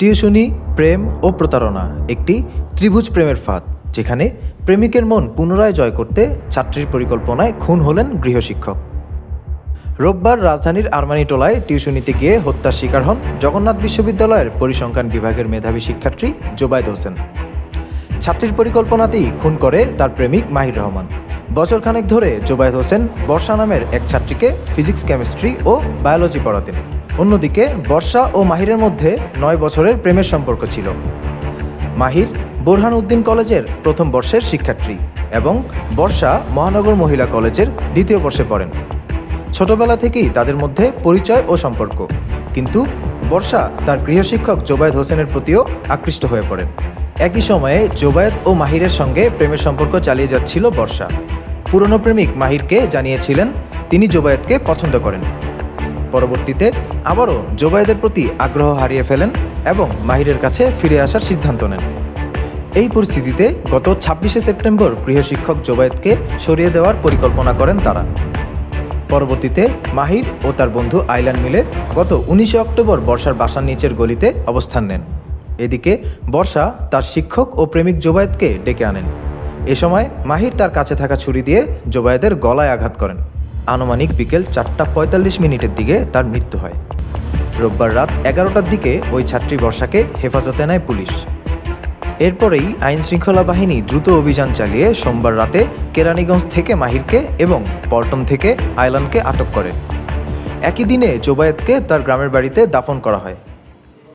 টিউশনি, প্রেম ও প্রতারণা একটি ত্রিভুজ প্রেমের ফাঁদ, যেখানে প্রেমিকের মন পুনরায় জয় করতে ছাত্রীর পরিকল্পনায় খুন হলেন গৃহশিক্ষক। রোববার রাজধানীর আরমানিটোলায় টিউশনিতে গিয়ে হত্যার শিকার হন জগন্নাথ বিশ্ববিদ্যালয়ের পরিসংখ্যান বিভাগের মেধাবী শিক্ষার্থী জোবায়দ হোসেন। ছাত্রীর পরিকল্পনাতেই খুন করে তার প্রেমিক মাহির রহমান। বছরখানেক ধরে জোবায়দ হোসেন বর্ষা নামের এক ছাত্রীকে ফিজিক্স, কেমিস্ট্রি ও বায়োলজি পড়াতেন। অন্যদিকে, বর্ষা ও মাহিরের মধ্যে নয় বছরের প্রেমের সম্পর্ক ছিল। মাহির বোরহান উদ্দিন কলেজের প্রথম বর্ষের শিক্ষার্থী এবং বর্ষা মহানগর মহিলা কলেজের দ্বিতীয় বর্ষে পড়েন। ছোটবেলা থেকেই তাদের মধ্যে পরিচয় ও সম্পর্ক, কিন্তু বর্ষা তার গৃহশিক্ষক জোবায়েদ হোসেনের প্রতিও আকৃষ্ট হয়ে পড়েন একই সময়ে জোবায়েদ ও মাহিরের সঙ্গে প্রেমের সম্পর্ক চালিয়ে যাচ্ছিল বর্ষা। পুরনো প্রেমিক মাহিরকে জানিয়েছিলেন, তিনি জোবায়েদকে পছন্দ করেন। পরবর্তীতে আবারও জোবায়েদের প্রতি আগ্রহ হারিয়ে ফেলেন এবং মাহিরের কাছে ফিরে আসার সিদ্ধান্ত নেন। এই পরিস্থিতিতে গত ছাব্বিশে সেপ্টেম্বর গৃহশিক্ষক জোবায়েদকে সরিয়ে দেওয়ার পরিকল্পনা করেন তারা। পরবর্তীতে মাহির ও তার বন্ধু আইলান মিলে গত উনিশে অক্টোবর বর্ষার বাসার নিচের গলিতে অবস্থান নেন। এদিকে বর্ষা তার শিক্ষক ও প্রেমিক জোবায়েদকে ডেকে আনেন। এ সময় মাহির তার কাছে থাকা ছুরি দিয়ে জোবায়েদের গলায় আঘাত করেন। আনুমানিক বিকেল চারটা পঁয়তাল্লিশ মিনিটের দিকে তার মৃত্যু হয়। রোববার রাত এগারোটার দিকে ওই ছাত্রী বর্ষাকে হেফাজতে নেয় পুলিশ। এরপরেই আইন শৃঙ্খলা বাহিনী দ্রুত অভিযান চালিয়ে সোমবার রাতে কেরানীগঞ্জ থেকে মাহিরকে এবং পল্টন থেকে আয়লানকে আটক করে। একই দিনে জোবায়েতকে তার গ্রামের বাড়িতে দাফন করা হয়।